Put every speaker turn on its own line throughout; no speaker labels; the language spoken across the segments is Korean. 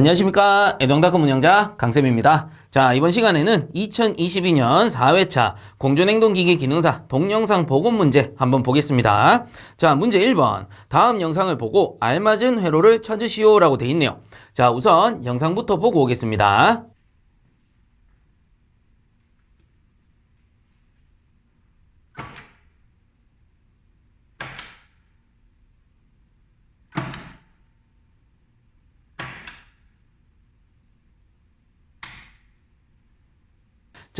안녕하십니까. 애동닷컴 운영자 강쌤입니다. 자 이번 시간에는 2022년 4회차 공존행동기기 기능사 동영상 복원 문제 한번 보겠습니다. 자 문제 1번. 다음 영상을 보고 알맞은 회로를 찾으시오 라고 돼 있네요. 자 우선 영상부터 보고 오겠습니다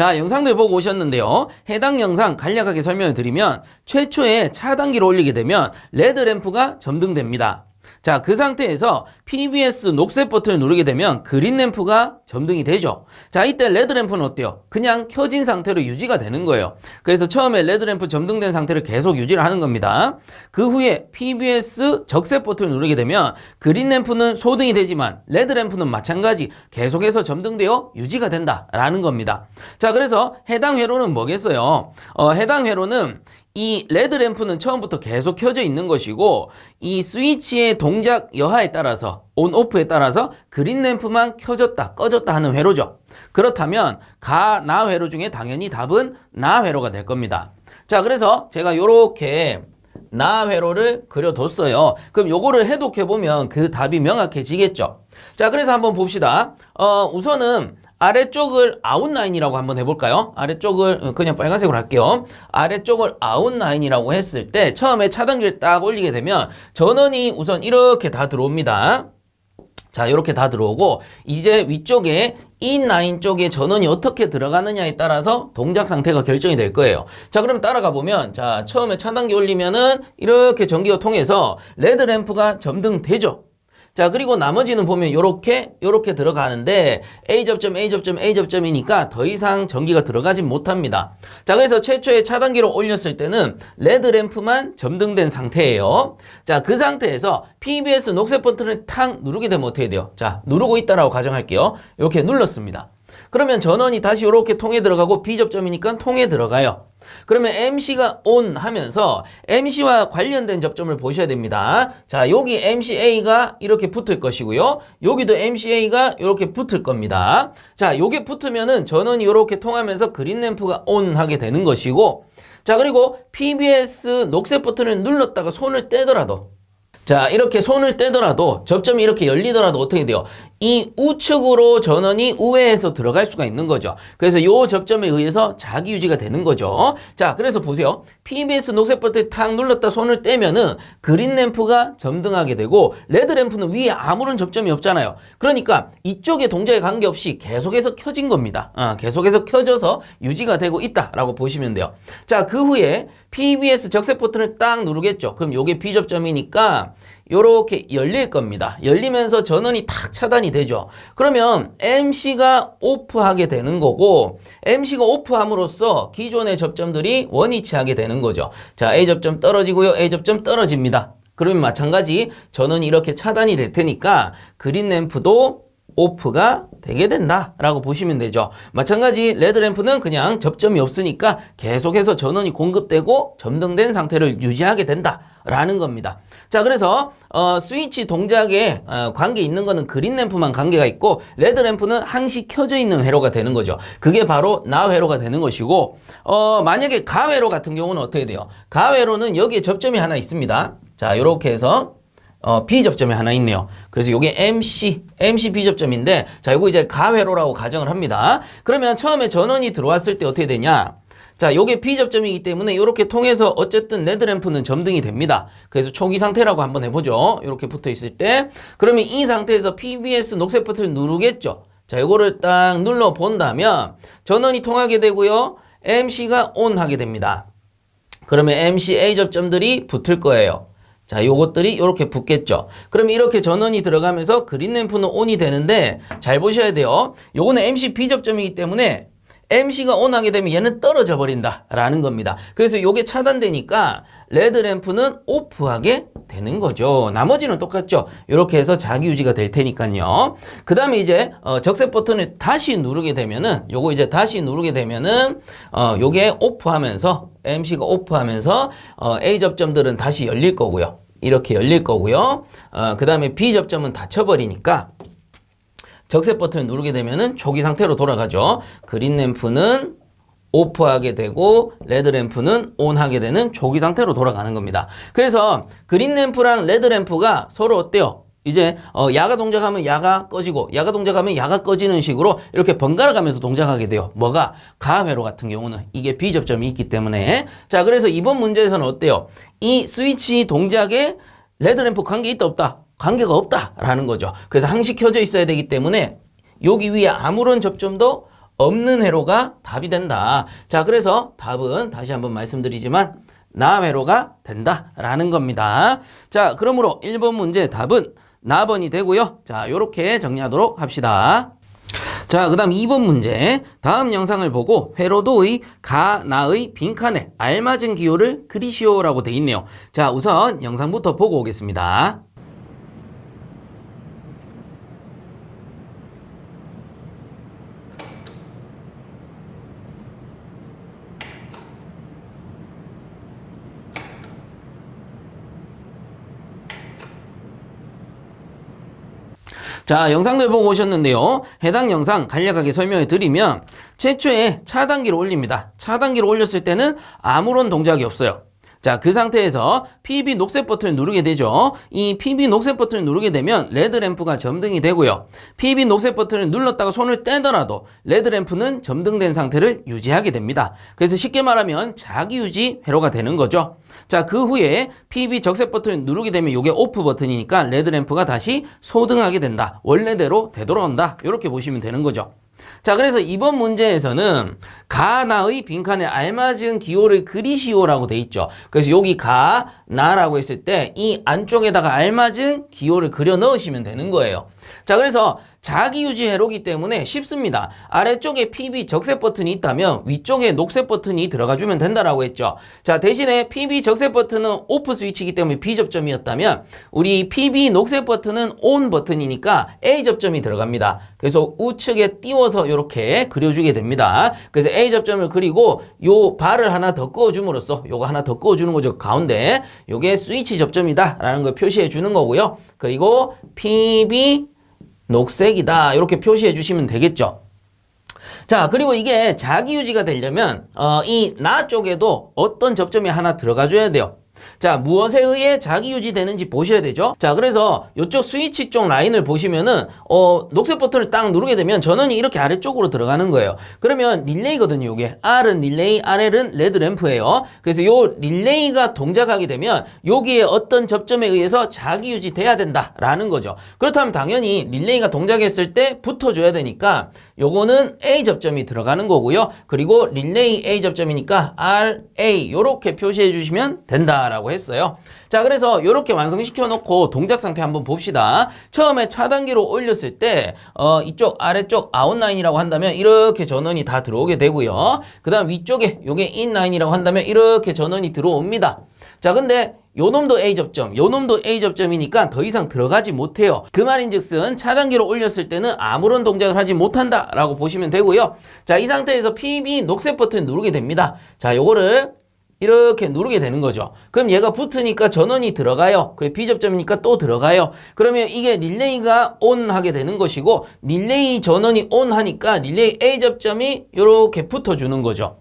자, 영상들 보고 오셨는데요. 해당 영상 간략하게 설명을 드리면 최초에 차단기를 올리게 되면 레드 램프가 점등됩니다. 자, 그 상태에서 PBS 녹색 버튼을 누르게 되면 그린 램프가 점등이 되죠. 자, 이때 레드 램프는 어때요? 그냥 켜진 상태로 유지가 되는 거예요. 그래서 처음에 레드 램프 점등된 상태를 계속 유지를 하는 겁니다. 그 후에 PBS 적색 버튼을 누르게 되면 그린 램프는 소등이 되지만 레드 램프는 마찬가지 계속해서 점등되어 유지가 된다라는 겁니다. 자, 그래서 해당 회로는 뭐겠어요? 어, 해당 회로는 이 레드 램프는 처음부터 계속 켜져 있는 것이고 이 스위치의 동작 여하에 따라서 온 오프에 따라서 그린 램프만 켜졌다 꺼졌다 하는 회로죠. 그렇다면 가 나 회로 중에 당연히 답은 나 회로가 될 겁니다. 자 그래서 제가 요렇게 나 회로를 그려뒀어요. 그럼 요거를 해독해 보면 그 답이 명확해지겠죠. 자 그래서 한번 봅시다. 어 우선은 아래쪽을 아웃라인이라고 한번 해볼까요? 아래쪽을 어, 그냥 빨간색으로 할게요. 아래쪽을 아웃라인이라고 했을 때 처음에 차단기를 딱 올리게 되면 전원이 우선 이렇게 다 들어옵니다. 자, 이렇게 다 들어오고 이제 위쪽에 인라인 쪽에 전원이 어떻게 들어가느냐에 따라서 동작 상태가 결정이 될 거예요. 자, 그럼 따라가 보면 자, 처음에 차단기 올리면은 이렇게 전기가 통해서 레드 램프가 점등되죠. 자, 그리고 나머지는 보면 요렇게, 요렇게 들어가는데 A 접점, A 접점, A 접점이니까 더 이상 전기가 들어가진 못합니다. 자, 그래서 최초에 차단기를 올렸을 때는 레드 램프만 점등된 상태예요. 자, 그 상태에서 PBS 녹색 버튼을 탁 누르게 되면 어떻게 돼요? 자, 누르고 있다라고 가정할게요. 이렇게 눌렀습니다. 그러면 전원이 다시 이렇게 통에 들어가고 B 접점이니까 통에 들어가요. 그러면 MC가 ON 하면서 MC와 관련된 접점을 보셔야 됩니다. 자, 여기 MCA가 이렇게 붙을 것이고요. 여기도 MCA가 이렇게 붙을 겁니다. 자, 요게 붙으면은 전원이 이렇게 통하면서 그린 램프가 ON 하게 되는 것이고 자, 그리고 PBS 녹색 버튼을 눌렀다가 손을 떼더라도 자, 이렇게 손을 떼더라도 접점이 이렇게 열리더라도 어떻게 돼요? 이 우측으로 전원이 우회해서 들어갈 수가 있는 거죠. 그래서 이 접점에 의해서 자기 유지가 되는 거죠. 자, 그래서 보세요. PBS 녹색 버튼 탁 눌렀다 손을 떼면은 그린 램프가 점등하게 되고 레드 램프는 위에 아무런 접점이 없잖아요. 그러니까 이쪽의 동작에 관계없이 계속해서 켜진 겁니다. 아, 계속해서 켜져서 유지가 되고 있다라고 보시면 돼요. 자, 그 후에 PBS 적색 버튼을 딱 누르겠죠. 그럼 요게 B접점이니까 요렇게 열릴 겁니다. 열리면서 전원이 탁 차단이 되죠. 그러면 MC가 오프하게 되는 거고 MC가 오프함으로써 기존의 접점들이 원위치하게 되는 거죠. 자, A 접점 떨어지고요. A 접점 떨어집니다. 그러면 마찬가지 전원이 이렇게 차단이 될 테니까 그린 램프도 오프가 되게 된다라고 보시면 되죠. 마찬가지 레드 램프는 그냥 접점이 없으니까 계속해서 전원이 공급되고 점등된 상태를 유지하게 된다라는 겁니다. 자, 그래서 어, 스위치 동작에 어, 관계 있는 거는 그린 램프만 관계가 있고 레드 램프는 항시 켜져 있는 회로가 되는 거죠. 그게 바로 나 회로가 되는 것이고 어, 만약에 가 회로 같은 경우는 어떻게 돼요? 가 회로는 여기에 접점이 하나 있습니다. 자, 이렇게 해서 어, B 접점이 하나 있네요. 그래서 이게 MC, MC B 접점인데, 자, 이거 이제 가회로라고 가정을 합니다. 그러면 처음에 전원이 들어왔을 때 어떻게 되냐? 자, 요게 B 접점이기 때문에 이렇게 통해서 어쨌든 레드 램프는 점등이 됩니다. 그래서 초기 상태라고 한번 해보죠. 이렇게 붙어 있을 때. 그러면 이 상태에서 PBS 녹색 버튼을 누르겠죠. 자, 이거를 딱 눌러 본다면 전원이 통하게 되고요. MC가 ON 하게 됩니다. 그러면 MC A 접점들이 붙을 거예요. 자, 요것들이 이렇게 붙겠죠. 그럼 이렇게 전원이 들어가면서 그린 램프는 ON이 되는데 잘 보셔야 돼요. 요거는 MC B 접점이기 때문에 MC가 ON 하게 되면 얘는 떨어져 버린다 라는 겁니다. 그래서 요게 차단되니까 레드 램프는 오프하게 되는 거죠. 나머지는 똑같죠. 이렇게 해서 자기 유지가 될 테니까요. 그 다음에 이제 어, 적색 버튼을 다시 누르게 되면은 요거 이제 다시 누르게 되면은 어, 요게 오프하면서 MC가 오프하면서 어, A 접점들은 다시 열릴 거고요. 이렇게 열릴 거고요. 어, 그 다음에 B 접점은 닫혀버리니까 적색 버튼을 누르게 되면은 초기 상태로 돌아가죠. 그린 램프는 오프하게 되고 레드 램프는 온하게 되는 조기 상태로 돌아가는 겁니다. 그래서 그린 램프랑 레드 램프가 서로 어때요? 이제 어 야가 동작하면 야가 꺼지고 야가 동작하면 야가 꺼지는 식으로 이렇게 번갈아 가면서 동작하게 돼요. 뭐가 가회로 같은 경우는 이게 비접점이 있기 때문에 자 그래서 이번 문제에서는 어때요? 이 스위치 동작에 레드 램프 관계 있다 없다? 관계가 없다라는 거죠. 그래서 항시 켜져 있어야 되기 때문에 여기 위에 아무런 접점도 없는 회로가 답이 된다. 자, 그래서 답은 다시 한번 말씀드리지만 나 회로가 된다라는 겁니다. 자, 그러므로 1번 문제 답은 나번이 되고요. 자, 요렇게 정리하도록 합시다. 자, 그 다음 2번 문제. 다음 영상을 보고 회로도의 가, 나의 빈칸에 알맞은 기호를 그리시오라고 돼 있네요. 자, 우선 영상부터 보고 오겠습니다. 자, 영상들 보고 오셨는데요. 해당 영상 간략하게 설명해 드리면 최초에 차단기를 올립니다. 차단기를 올렸을 때는 아무런 동작이 없어요. 자, 그 상태에서 PB 녹색 버튼을 누르게 되죠. 이 PB 녹색 버튼을 누르게 되면 레드 램프가 점등이 되고요. PB 녹색 버튼을 눌렀다가 손을 떼더라도 레드 램프는 점등된 상태를 유지하게 됩니다. 그래서 쉽게 말하면 자기 유지 회로가 되는 거죠. 자, 그 후에 PB 적색 버튼을 누르게 되면 이게 오프 버튼이니까 레드 램프가 다시 소등하게 된다. 원래대로 되돌아온다. 이렇게 보시면 되는 거죠. 자, 그래서 이번 문제에서는 가나의 빈칸에 알맞은 기호를 그리시오라고 돼 있죠. 그래서 여기 가, 나라고 했을 때 이 안쪽에다가 알맞은 기호를 그려 넣으시면 되는 거예요. 자, 그래서 자기 유지 회로기 때문에 쉽습니다. 아래쪽에 PB 적색 버튼이 있다면 위쪽에 녹색 버튼이 들어가 주면 된다라고 했죠. 자, 대신에 PB 적색 버튼은 오프 스위치이기 때문에 B 접점이었다면 우리 PB 녹색 버튼은 ON 버튼이니까 A 접점이 들어갑니다. 그래서 우측에 띄워서 이렇게 그려주게 됩니다. 그래서 A 접점을 그리고 요 발을 하나 더 그어줌으로써 요거 하나 더 그어주는 거죠. 가운데 요게 스위치 접점이다라는 걸 표시해 주는 거고요. 그리고 PB 녹색이다. 이렇게 표시해 주시면 되겠죠. 자, 그리고 이게 자기 유지가 되려면 어, 이나 쪽에도 어떤 접점이 하나 들어가 줘야 돼요. 자, 무엇에 의해 자기 유지되는지 보셔야 되죠. 자, 그래서 이쪽 스위치 쪽 라인을 보시면은 어, 녹색 버튼을 딱 누르게 되면 전원이 이렇게 아래쪽으로 들어가는 거예요. 그러면 릴레이거든요, 이게. R은 릴레이, RL은 레드 램프예요. 그래서 요 릴레이가 동작하게 되면 여기에 어떤 접점에 의해서 자기 유지돼야 된다라는 거죠. 그렇다면 당연히 릴레이가 동작했을 때 붙어 줘야 되니까 요거는 A 접점이 들어가는 거고요. 그리고 릴레이 A 접점이니까 RA 요렇게 표시해 주시면 된다라고 했어요. 자, 그래서 요렇게 완성시켜 놓고 동작 상태 한번 봅시다. 처음에 차단기로 올렸을 때 어, 이쪽 아래쪽 아웃라인이라고 한다면 이렇게 전원이 다 들어오게 되고요. 그 다음 위쪽에 요게 인라인이라고 한다면 이렇게 전원이 들어옵니다. 자, 근데 요 놈도 A 접점, 요 놈도 A 접점이니까 더 이상 들어가지 못해요. 그 말인즉슨 차단기로 올렸을 때는 아무런 동작을 하지 못한다 라고 보시면 되고요. 자, 이 상태에서 PB 녹색 버튼 누르게 됩니다. 자, 요거를 이렇게 누르게 되는 거죠. 그럼 얘가 붙으니까 전원이 들어가요. 그래 B접점이니까 또 들어가요. 그러면 이게 릴레이가 ON 하게 되는 것이고 릴레이 전원이 ON 하니까 릴레이 A접점이 이렇게 붙어 주는 거죠.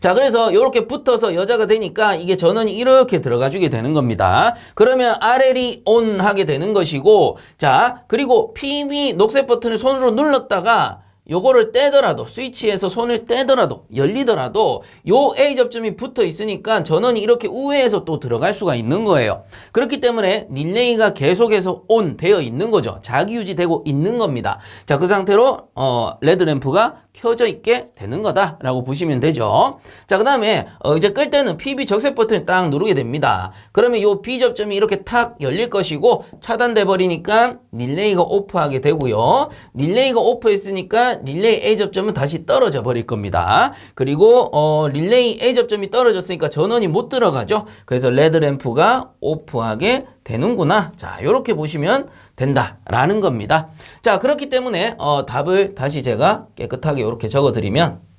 자, 그래서 이렇게 붙어서 여자가 되니까 이게 전원이 이렇게 들어가 주게 되는 겁니다. 그러면 RL이 ON 하게 되는 것이고, 자, 그리고 PB 녹색 버튼을 손으로 눌렀다가 요거를 떼더라도 스위치에서 손을 떼더라도 열리더라도 요 A 접점이 붙어 있으니까 전원이 이렇게 우회해서 또 들어갈 수가 있는 거예요. 그렇기 때문에 릴레이가 계속해서 온 되어 있는 거죠. 자기 유지되고 있는 겁니다. 자, 그 상태로 어 레드 램프가 켜져 있게 되는 거다라고 보시면 되죠. 자, 그 다음에 어 이제 끌 때는 PB 적색 버튼을 딱 누르게 됩니다. 그러면 요 B 접점이 이렇게 탁 열릴 것이고 차단돼 버리니까 릴레이가 오프하게 되고요. 릴레이가 오프했으니까 릴레이 A 접점은 다시 떨어져 버릴 겁니다. 그리고 어, 릴레이 A 접점이 떨어졌으니까 전원이 못 들어가죠. 그래서 레드 램프가 오프하게 되는구나. 자, 이렇게 보시면 된다라는 겁니다. 자, 그렇기 때문에 어, 답을 다시 제가 깨끗하게 이렇게 적어드리면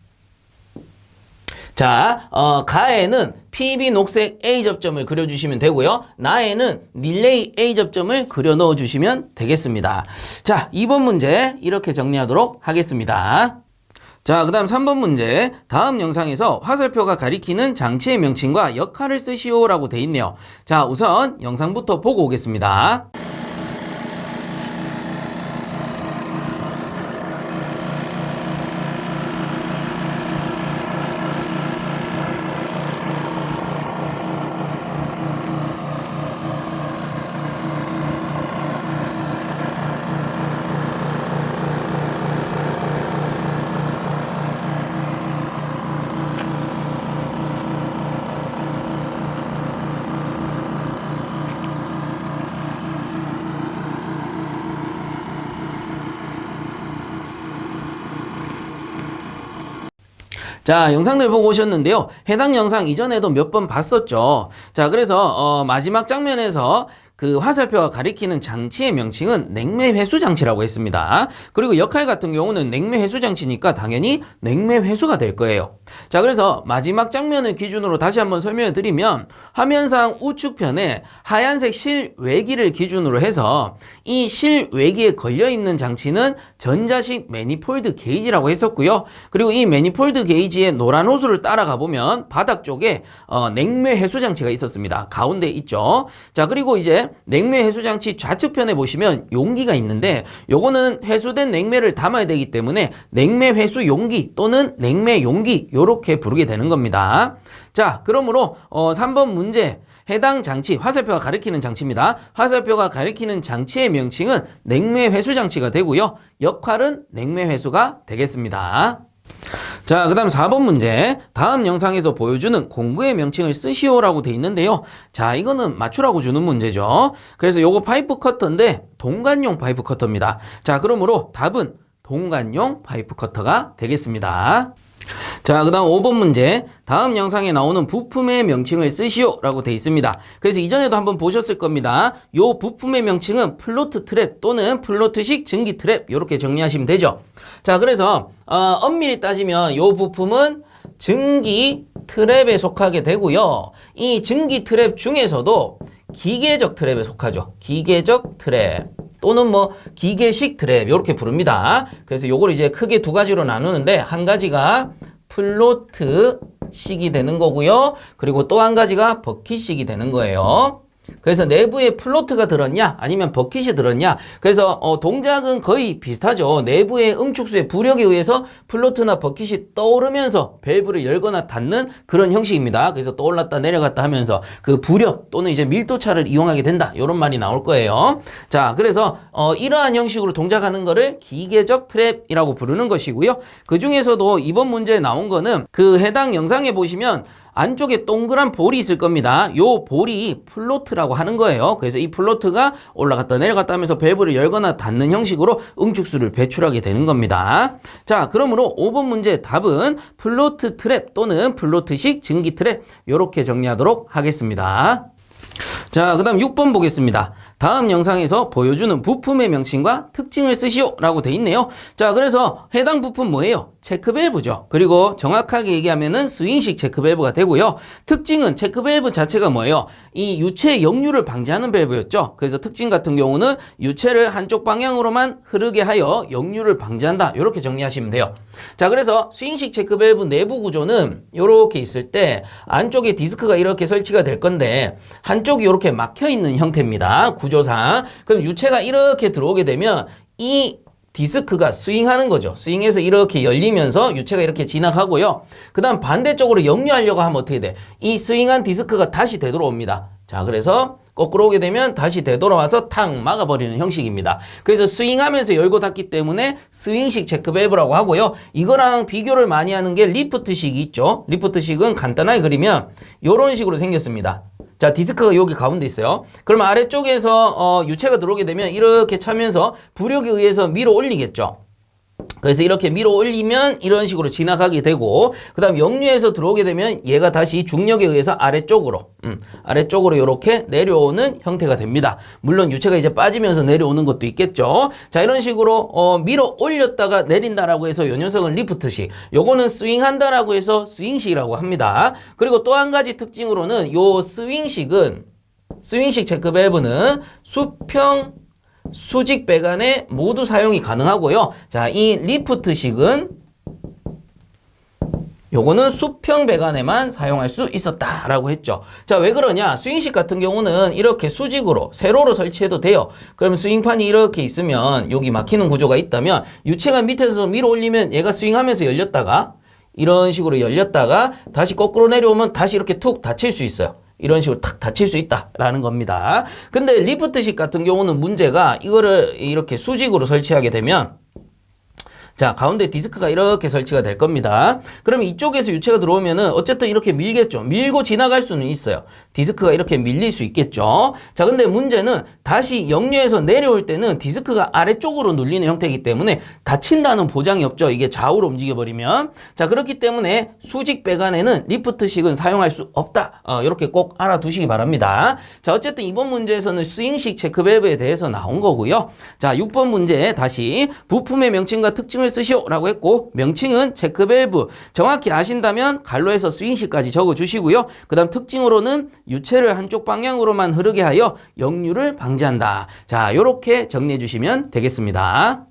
자, 어, 가에는 PB 녹색 A 접점을 그려주시면 되고요. 나에는 릴레이 A 접점을 그려 넣어주시면 되겠습니다. 자, 2번 문제 이렇게 정리하도록 하겠습니다. 자, 그 다음 3번 문제. 다음 영상에서 화살표가 가리키는 장치의 명칭과 역할을 쓰시오라고 돼 있네요. 자, 우선 영상부터 보고 오겠습니다. 자, 영상들 보고 오셨는데요. 해당 영상 이전에도 몇 번 봤었죠. 자, 그래서 어, 마지막 장면에서 그 화살표가 가리키는 장치의 명칭은 냉매 회수 장치라고 했습니다. 그리고 역할 같은 경우는 냉매 회수 장치니까 당연히 냉매 회수가 될 거예요. 자, 그래서 마지막 장면을 기준으로 다시 한번 설명을 드리면 화면상 우측편에 하얀색 실외기를 기준으로 해서 이 실외기에 걸려 있는 장치는 전자식 매니폴드 게이지라고 했었고요. 그리고 이 매니폴드 게이지의 노란 호수를 따라가 보면 바닥 쪽에 어, 냉매 해수 장치가 있었습니다. 가운데 있죠. 자, 그리고 이제 냉매 해수 장치 좌측편에 보시면 용기가 있는데 요거는 회수된 냉매를 담아야 되기 때문에 냉매 회수 용기 또는 냉매 용기 요렇게 부르게 되는 겁니다. 자, 그러므로 어 3번 문제 해당 장치, 화살표가 가리키는 장치입니다. 화살표가 가리키는 장치의 명칭은 냉매 회수 장치가 되고요. 역할은 냉매 회수가 되겠습니다. 자, 그 다음 4번 문제. 다음 영상에서 보여주는 공구의 명칭을 쓰시오라고 돼 있는데요. 자, 이거는 맞추라고 주는 문제죠. 그래서 요거 파이프 커터인데 동간용 파이프 커터입니다. 자, 그러므로 답은 동간용 파이프 커터가 되겠습니다. 자, 그 다음 5번 문제. 다음 영상에 나오는 부품의 명칭을 쓰시오 라고 돼 있습니다. 그래서 이전에도 한번 보셨을 겁니다. 요 부품의 명칭은 플로트 트랩 또는 플로트식 증기 트랩 이렇게 정리하시면 되죠. 자, 그래서 어, 엄밀히 따지면 요 부품은 증기 트랩에 속하게 되고요. 이 증기 트랩 중에서도 기계적 트랩에 속하죠. 기계적 트랩. 또는 뭐 기계식 트랩 이렇게 부릅니다. 그래서 요걸 이제 크게 두 가지로 나누는데 한 가지가 플로트식이 되는 거고요. 그리고 또 한 가지가 버킷식이 되는 거예요. 그래서 내부에 플로트가 들었냐? 아니면 버킷이 들었냐? 그래서 어, 동작은 거의 비슷하죠. 내부의 응축수의 부력에 의해서 플로트나 버킷이 떠오르면서 밸브를 열거나 닫는 그런 형식입니다. 그래서 떠올랐다 내려갔다 하면서 그 부력 또는 이제 밀도차를 이용하게 된다. 이런 말이 나올 거예요. 자 그래서 어, 이러한 형식으로 동작하는 거를 기계적 트랩이라고 부르는 것이고요. 그 중에서도 이번 문제에 나온 거는 그 해당 영상에 보시면 안쪽에 동그란 볼이 있을 겁니다. 요 볼이 플로트라고 하는 거예요. 그래서 이 플로트가 올라갔다 내려갔다 하면서 밸브를 열거나 닫는 형식으로 응축수를 배출하게 되는 겁니다. 자, 그러므로 5번 문제 답은 플로트 트랩 또는 플로트식 증기 트랩 이렇게 정리하도록 하겠습니다. 자, 그 다음 6번 보겠습니다. 다음 영상에서 보여주는 부품의 명칭과 특징을 쓰시오 라고 돼 있네요. 자, 그래서 해당 부품 뭐예요? 체크밸브죠. 그리고 정확하게 얘기하면은 스윙식 체크밸브가 되고요. 특징은 체크밸브 자체가 뭐예요? 이 유체 역류를 방지하는 밸브였죠. 그래서 특징 같은 경우는 유체를 한쪽 방향으로만 흐르게 하여 역류를 방지한다. 이렇게 정리하시면 돼요. 자, 그래서 스윙식 체크밸브 내부 구조는 이렇게 있을 때 안쪽에 디스크가 이렇게 설치가 될 건데 한쪽이 이렇게 막혀 있는 형태입니다. 구조상. 그럼 유체가 이렇게 들어오게 되면 이 디스크가 스윙하는 거죠. 스윙해서 이렇게 열리면서 유체가 이렇게 지나가고요. 그 다음 반대쪽으로 역류하려고 하면 어떻게 돼? 이 스윙한 디스크가 다시 되돌아옵니다. 자, 그래서 거꾸로 오게 되면 다시 되돌아와서 탁 막아버리는 형식입니다. 그래서 스윙하면서 열고 닫기 때문에 스윙식 체크밸브라고 하고요. 이거랑 비교를 많이 하는 게 리프트식이 있죠. 리프트식은 간단하게 그리면 이런 식으로 생겼습니다. 자, 디스크가 여기 가운데 있어요. 그러면 아래쪽에서 어, 유체가 들어오게 되면 이렇게 차면서 부력에 의해서 밀어 올리겠죠. 그래서 이렇게 밀어 올리면 이런 식으로 지나가게 되고 그 다음 역류에서 들어오게 되면 얘가 다시 중력에 의해서 아래쪽으로 음, 아래쪽으로 이렇게 내려오는 형태가 됩니다. 물론 유체가 이제 빠지면서 내려오는 것도 있겠죠. 자 이런 식으로 어, 밀어 올렸다가 내린다라고 해서 요 녀석은 리프트식 요거는 스윙한다라고 해서 스윙식이라고 합니다. 그리고 또 한 가지 특징으로는 요 스윙식은 스윙식 체크 밸브는 수평 수직 배관에 모두 사용이 가능하고요. 자, 이 리프트식은 요거는 수평 배관에만 사용할 수 있었다라고 했죠. 자, 왜 그러냐? 스윙식 같은 경우는 이렇게 수직으로 세로로 설치해도 돼요. 그럼 스윙판이 이렇게 있으면 여기 막히는 구조가 있다면 유체가 밑에서 밀어 올리면 얘가 스윙하면서 열렸다가 이런 식으로 열렸다가 다시 거꾸로 내려오면 다시 이렇게 툭 닫힐 수 있어요. 이런 식으로 탁 닫힐 수 있다라는 겁니다. 근데 리프트식 같은 경우는 문제가 이거를 이렇게 수직으로 설치하게 되면 자, 가운데 디스크가 이렇게 설치가 될 겁니다. 그러면 이쪽에서 유체가 들어오면은 어쨌든 이렇게 밀겠죠. 밀고 지나갈 수는 있어요. 디스크가 이렇게 밀릴 수 있겠죠. 자, 근데 문제는 다시 역류에서 내려올 때는 디스크가 아래쪽으로 눌리는 형태이기 때문에 다친다는 보장이 없죠. 이게 좌우로 움직여버리면. 자, 그렇기 때문에 수직 배관에는 리프트식은 사용할 수 없다. 어, 이렇게 꼭 알아두시기 바랍니다. 자, 어쨌든 이번 문제에서는 스윙식 체크밸브에 대해서 나온 거고요. 자, 6번 문제 다시 부품의 명칭과 특징을 쓰시오라고 했고 명칭은 체크밸브 정확히 아신다면 갈로에서 스윙식까지 적어주시고요. 그 다음 특징으로는 유체를 한쪽 방향으로만 흐르게 하여 역류를 방지한다. 자, 요렇게 정리해 주시면 되겠습니다.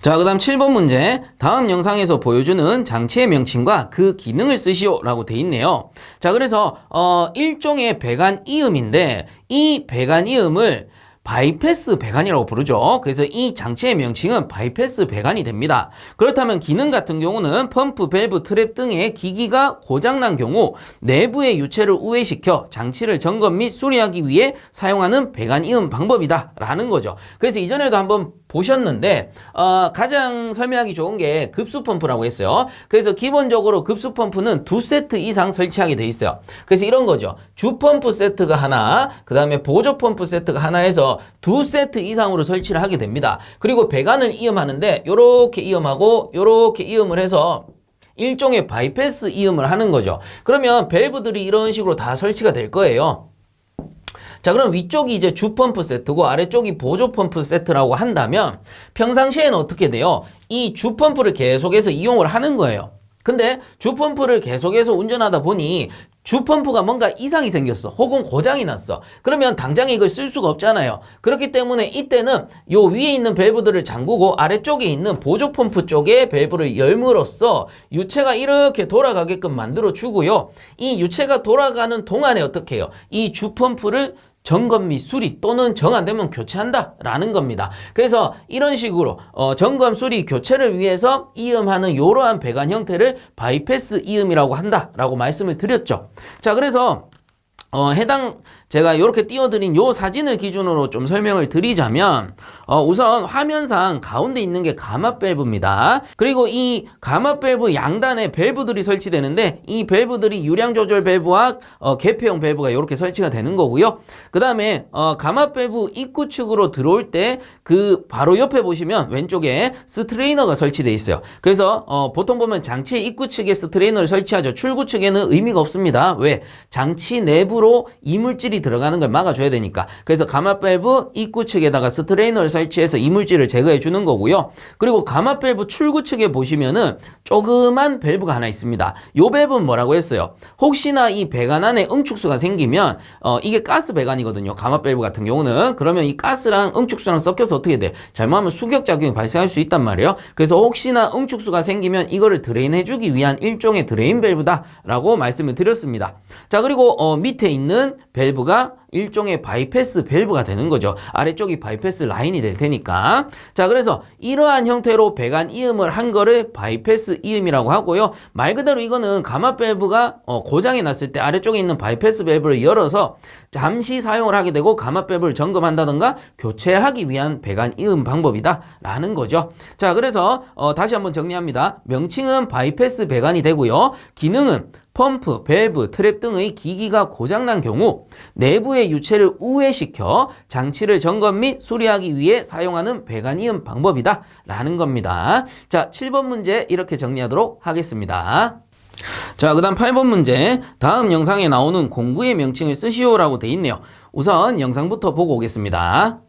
자, 그 다음 7번 문제. 다음 영상에서 보여주는 장치의 명칭과 그 기능을 쓰시오 라고 돼 있네요. 자, 그래서, 어, 일종의 배관 이음인데, 이 배관 이음을 바이패스 배관이라고 부르죠. 그래서 이 장치의 명칭은 바이패스 배관이 됩니다. 그렇다면 기능 같은 경우는 펌프, 밸브, 트랩 등의 기기가 고장난 경우 내부의 유체를 우회시켜 장치를 점검 및 수리하기 위해 사용하는 배관 이음 방법이다 라는 거죠. 그래서 이전에도 한번 보셨는데 어, 가장 설명하기 좋은 게 급수 펌프라고 했어요. 그래서 기본적으로 급수 펌프는 두 세트 이상 설치하게 돼 있어요. 그래서 이런 거죠. 주 펌프 세트가 하나, 그 다음에 보조 펌프 세트가 하나 해서 두 세트 이상으로 설치를 하게 됩니다. 그리고 배관을 이음하는데 요렇게 이음하고 요렇게 이음을 해서 일종의 바이패스 이음을 하는 거죠. 그러면 밸브들이 이런 식으로 다 설치가 될 거예요. 자, 그럼 위쪽이 이제 주 펌프 세트고 아래쪽이 보조 펌프 세트라고 한다면 평상시에는 어떻게 돼요? 이 주 펌프를 계속해서 이용을 하는 거예요. 근데 주 펌프를 계속해서 운전하다 보니 주 펌프가 뭔가 이상이 생겼어. 혹은 고장이 났어. 그러면 당장 이걸 쓸 수가 없잖아요. 그렇기 때문에 이때는 요 위에 있는 밸브들을 잠그고 아래쪽에 있는 보조 펌프 쪽에 밸브를 열므로써 유체가 이렇게 돌아가게끔 만들어 주고요. 이 유체가 돌아가는 동안에 어떻게 해요? 이 주 펌프를 점검 및 수리 또는 정 안 되면 교체한다 라는 겁니다. 그래서 이런 식으로 어, 점검, 수리, 교체를 위해서 이음하는 이러한 배관 형태를 바이패스 이음이라고 한다 라고 말씀을 드렸죠. 자, 그래서 어, 해당 제가 이렇게 띄워드린 요 사진을 기준으로 좀 설명을 드리자면 어, 우선 화면상 가운데 있는 게 가마 밸브입니다. 그리고 이 가마 밸브 양단에 밸브들이 설치되는데 이 밸브들이 유량 조절 밸브와 어, 개폐형 밸브가 이렇게 설치가 되는 거고요. 그 다음에 어, 가마 밸브 입구 측으로 들어올 때 그 바로 옆에 보시면 왼쪽에 스트레이너가 설치되어 있어요. 그래서 어, 보통 보면 장치의 입구 측에 스트레이너를 설치하죠. 출구 측에는 의미가 없습니다. 왜? 장치 내부로 이물질이 들어가는 걸 막아줘야 되니까. 그래서 가마 밸브 입구 측에다가 스트레이너를 설치해서 이물질을 제거해 주는 거고요. 그리고 가마 밸브 출구 측에 보시면은 조그만 밸브가 하나 있습니다. 요 밸브는 뭐라고 했어요? 혹시나 이 배관 안에 응축수가 생기면 어, 이게 가스 배관이거든요. 가마 밸브 같은 경우는 그러면 이 가스랑 응축수랑 섞여서 어떻게 돼? 잘못하면 수격 작용이 발생할 수 있단 말이에요. 그래서 혹시나 응축수가 생기면 이거를 드레인 해 주기 위한 일종의 드레인 밸브다라고 말씀을 드렸습니다. 자, 그리고 어, 밑에 있는 밸브 가 일종의 바이패스 밸브가 되는 거죠. 아래쪽이 바이패스 라인이 될 테니까. 자, 그래서 이러한 형태로 배관 이음을 한 거를 바이패스 이음이라고 하고요. 말 그대로 이거는 가마 밸브가 어, 고장이 났을 때 아래쪽에 있는 바이패스 밸브를 열어서 잠시 사용을 하게 되고 가마 밸브를 점검한다던가 교체하기 위한 배관 이음 방법이다라는 거죠. 자, 그래서 어, 다시 한번 정리합니다. 명칭은 바이패스 배관이 되고요. 기능은 펌프, 밸브, 트랩 등의 기기가 고장난 경우 내부의 유체를 우회시켜 장치를 점검 및 수리하기 위해 사용하는 배관이음 방법이다 라는 겁니다. 자, 7번 문제 이렇게 정리하도록 하겠습니다. 자, 그 다음 8번 문제. 다음 영상에 나오는 공구의 명칭을 쓰시오라고 돼 있네요. 우선 영상부터 보고 오겠습니다.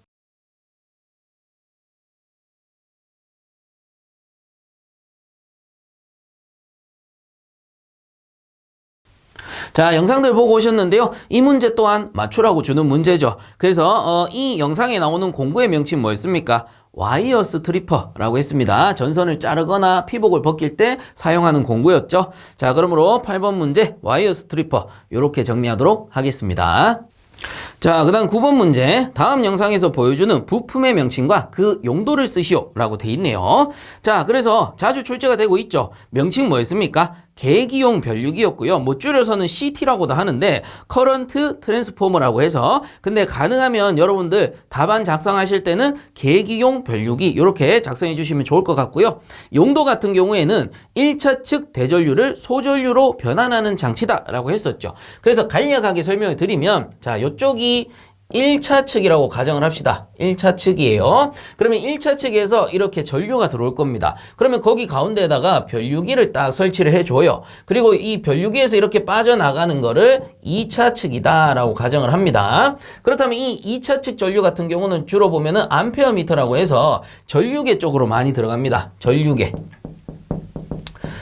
자, 영상들 보고 오셨는데요. 이 문제 또한 맞추라고 주는 문제죠. 그래서 어, 이 영상에 나오는 공구의 명칭 뭐였습니까? 와이어 스트리퍼라고 했습니다. 전선을 자르거나 피복을 벗길 때 사용하는 공구였죠. 자, 그러므로 8번 문제 와이어 스트리퍼 이렇게 정리하도록 하겠습니다. 자, 그 다음 9번 문제. 다음 영상에서 보여주는 부품의 명칭과 그 용도를 쓰시오 라고 돼 있네요. 자, 그래서 자주 출제가 되고 있죠. 명칭 뭐였습니까? 계기용 변류기였고요. 뭐 줄여서는 CT라고도 하는데 커런트 트랜스포머라고 해서 근데 가능하면 여러분들 답안 작성하실 때는 계기용 변류기 이렇게 작성해 주시면 좋을 것 같고요. 용도 같은 경우에는 1차 측 대전류를 소전류로 변환하는 장치다라고 했었죠. 그래서 간략하게 설명을 드리면 자, 요쪽이 1차 측이라고 가정을 합시다. 1차 측이에요. 그러면 1차 측에서 이렇게 전류가 들어올 겁니다. 그러면 거기 가운데에다가 변류기를 딱 설치를 해줘요. 그리고 이 변류기에서 이렇게 빠져나가는 거를 2차 측이다라고 가정을 합니다. 그렇다면 이 2차 측 전류 같은 경우는 주로 보면은 암페어 미터라고 해서 전류계 쪽으로 많이 들어갑니다. 전류계.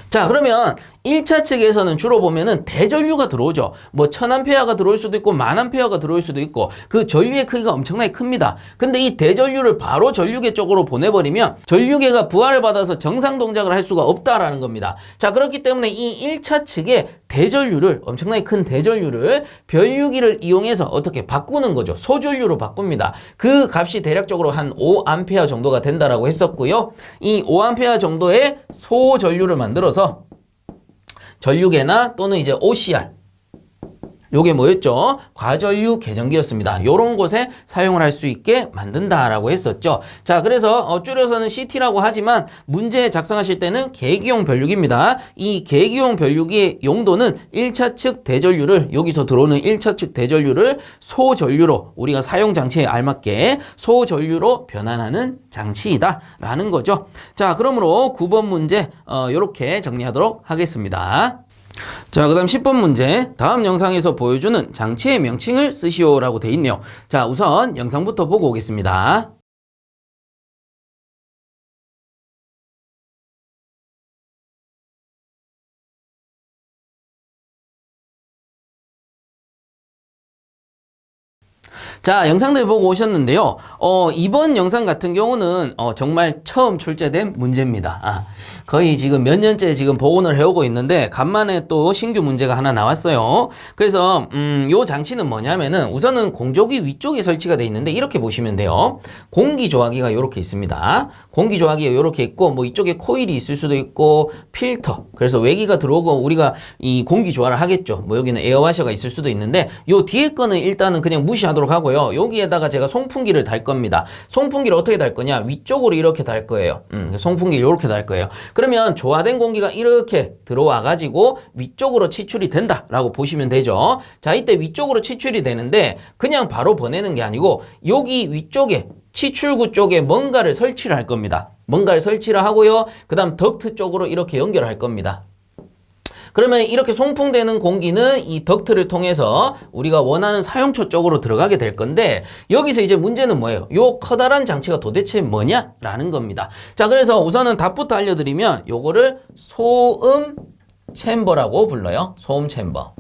자, 그러면 1차 측에서는 주로 보면은 대전류가 들어오죠. 뭐 천암페어가 들어올 수도 있고 만암페어가 들어올 수도 있고 그 전류의 크기가 엄청나게 큽니다. 근데 이 대전류를 바로 전류계 쪽으로 보내버리면 전류계가 부하를 받아서 정상 동작을 할 수가 없다라는 겁니다. 자 그렇기 때문에 이 1차 측에 대전류를 엄청나게 큰 대전류를 변류기를 이용해서 어떻게 바꾸는 거죠. 소전류로 바꿉니다. 그 값이 대략적으로 한 5암페어 정도가 된다라고 했었고요. 이 5암페어 정도의 소전류를 만들어서 전류계나 또는 이제 OCR 요게 뭐였죠? 과전류 개전기였습니다. 요런 곳에 사용을 할 수 있게 만든다라고 했었죠. 자, 그래서 어, 줄여서는 CT라고 하지만 문제 작성하실 때는 계기용 변류기입니다. 이 계기용 변류기의 용도는 1차 측 대전류를 여기서 들어오는 1차 측 대전류를 소전류로 우리가 사용 장치에 알맞게 소전류로 변환하는 장치이다라는 거죠. 자, 그러므로 9번 문제 어, 요렇게 정리하도록 하겠습니다. 자, 그 다음 10번 문제. 다음 영상에서 보여주는 장치의 명칭을 쓰시오라고 돼 있네요. 자, 우선 영상부터 보고 오겠습니다. 자, 영상들 보고 오셨는데요. 어, 이번 영상 같은 경우는 어, 정말 처음 출제된 문제입니다. 아, 거의 지금 몇 년째 지금 복원을 해오고 있는데 간만에 또 신규 문제가 하나 나왔어요. 그래서 음, 요 장치는 뭐냐면은 우선은 공조기 위쪽에 설치가 돼 있는데 이렇게 보시면 돼요. 공기 조화기가 이렇게 있습니다. 공기 조화기가 이렇게 있고 뭐 이쪽에 코일이 있을 수도 있고 필터. 그래서 외기가 들어오고 우리가 이 공기 조화를 하겠죠. 뭐 여기는 에어와셔가 있을 수도 있는데 요 뒤에 거는 일단은 그냥 무시하도록 하고요. 여기에다가 제가 송풍기를 달 겁니다. 송풍기를 어떻게 달 거냐? 위쪽으로 이렇게 달 거예요. 음, 송풍기 이렇게 달 거예요. 그러면 조화된 공기가 이렇게 들어와 가지고 위쪽으로 치출이 된다라고 보시면 되죠. 자, 이때 위쪽으로 치출이 되는데 그냥 바로 보내는 게 아니고 여기 위쪽에 치출구 쪽에 뭔가를 설치를 할 겁니다. 뭔가를 설치를 하고요. 그 다음 덕트 쪽으로 이렇게 연결할 겁니다. 그러면 이렇게 송풍되는 공기는 이 덕트를 통해서 우리가 원하는 사용처 쪽으로 들어가게 될 건데 여기서 이제 문제는 뭐예요? 요 커다란 장치가 도대체 뭐냐라는 겁니다. 자, 그래서 우선은 답부터 알려드리면 요거를 소음 챔버라고 불러요. 소음 챔버.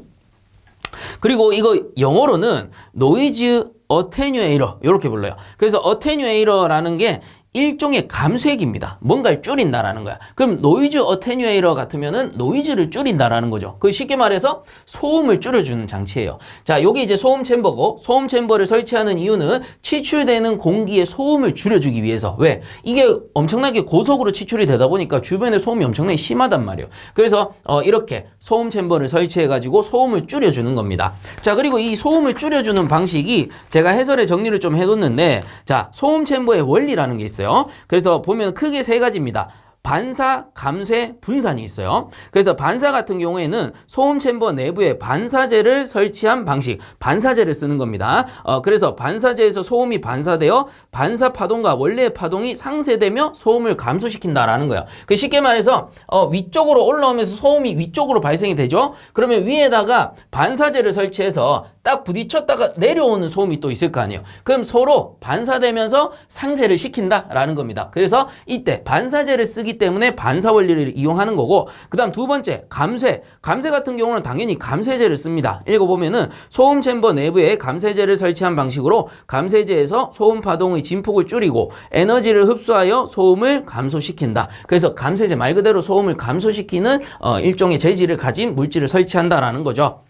그리고 이거 영어로는 노이즈 어테뉴에이러 이렇게 불러요. 그래서 어테뉴에이러라는 게 일종의 감쇄기입니다. 뭔가를 줄인다라는 거야. 그럼 노이즈 어테뉴에이러 같으면은 노이즈를 줄인다라는 거죠. 그 쉽게 말해서 소음을 줄여주는 장치예요. 자, 요게 이제 소음 챔버고 소음 챔버를 설치하는 이유는 치출되는 공기의 소음을 줄여주기 위해서. 왜? 이게 엄청나게 고속으로 치출이 되다 보니까 주변에 소음이 엄청나게 심하단 말이에요. 그래서 어, 이렇게 소음 챔버를 설치해 가지고 소음을 줄여주는 겁니다. 자, 그리고 이 소음을 줄여주는 방식이 제가 해설의 정리를 좀 해뒀는데 자, 소음 챔버의 원리라는 게 있어요. 있어요. 그래서 보면 크게 세 가지입니다. 반사, 감쇄, 분산이 있어요. 그래서 반사 같은 경우에는 소음 챔버 내부에 반사제를 설치한 방식, 반사제를 쓰는 겁니다. 어, 그래서 반사제에서 소음이 반사되어 반사 파동과 원래의 파동이 상쇄되며 소음을 감소시킨다라는 거예요. 그 쉽게 말해서 어, 위쪽으로 올라오면서 소음이 위쪽으로 발생이 되죠. 그러면 위에다가 반사제를 설치해서 딱 부딪혔다가 내려오는 소음이 또 있을 거 아니에요. 그럼 서로 반사되면서 상쇄를 시킨다라는 겁니다. 그래서 이때 반사제를 쓰기 때문에 반사 원리를 이용하는 거고, 그 다음 두 번째, 감쇄. 감쇄 같은 경우는 당연히 감쇄제를 씁니다. 읽어보면은 소음 챔버 내부에 감쇄제를 설치한 방식으로 감쇄제에서 소음 파동의 진폭을 줄이고 에너지를 흡수하여 소음을 감소시킨다. 그래서 감쇄제 말 그대로 소음을 감소시키는 어, 일종의 재질을 가진 물질을 설치한다라는 거죠.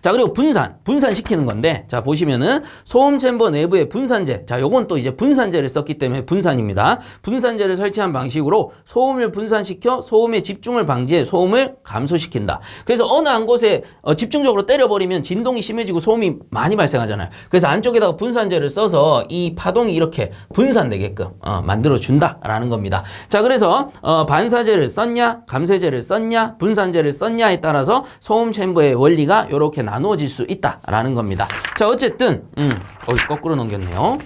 자, 그리고 분산, 분산시키는 건데, 자, 보시면은 소음 챔버 내부에 분산제. 자, 요건 또 이제 분산제를 썼기 때문에 분산입니다. 분산제를 설치한 방식으로 소음을 분산시켜 소음의 집중을 방지해 소음을 감소시킨다. 그래서 어느 한 곳에 어, 집중적으로 때려버리면 진동이 심해지고 소음이 많이 발생하잖아요. 그래서 안쪽에다가 분산제를 써서 이 파동이 이렇게 분산되게끔 어, 만들어 준다라는 겁니다. 자, 그래서 어, 반사제를 썼냐, 감쇄제를 썼냐, 분산제를 썼냐에 따라서 소음 챔버의 원리가 이렇게 나누어질 수 있다라는 겁니다. 자, 어쨌든 음, 어, 거꾸로 넘겼네요.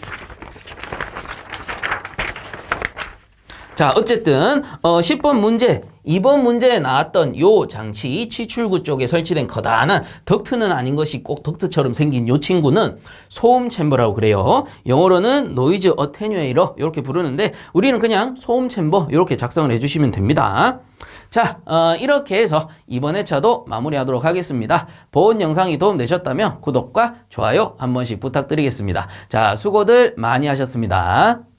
자, 어쨌든 어, 10번 문제 이번 문제에 나왔던 요 장치 치출구 쪽에 설치된 거다한 덕트는 아닌 것이 꼭 덕트처럼 생긴 요 친구는 소음 챔버라고 그래요. 영어로는 노이즈 어테뉴에이러 이렇게 부르는데 우리는 그냥 소음 챔버 이렇게 작성을 해주시면 됩니다. 자, 어, 이렇게 해서 이번 회차도 마무리하도록 하겠습니다. 본 영상이 도움되셨다면 구독과 좋아요 한 번씩 부탁드리겠습니다. 자, 수고들 많이 하셨습니다.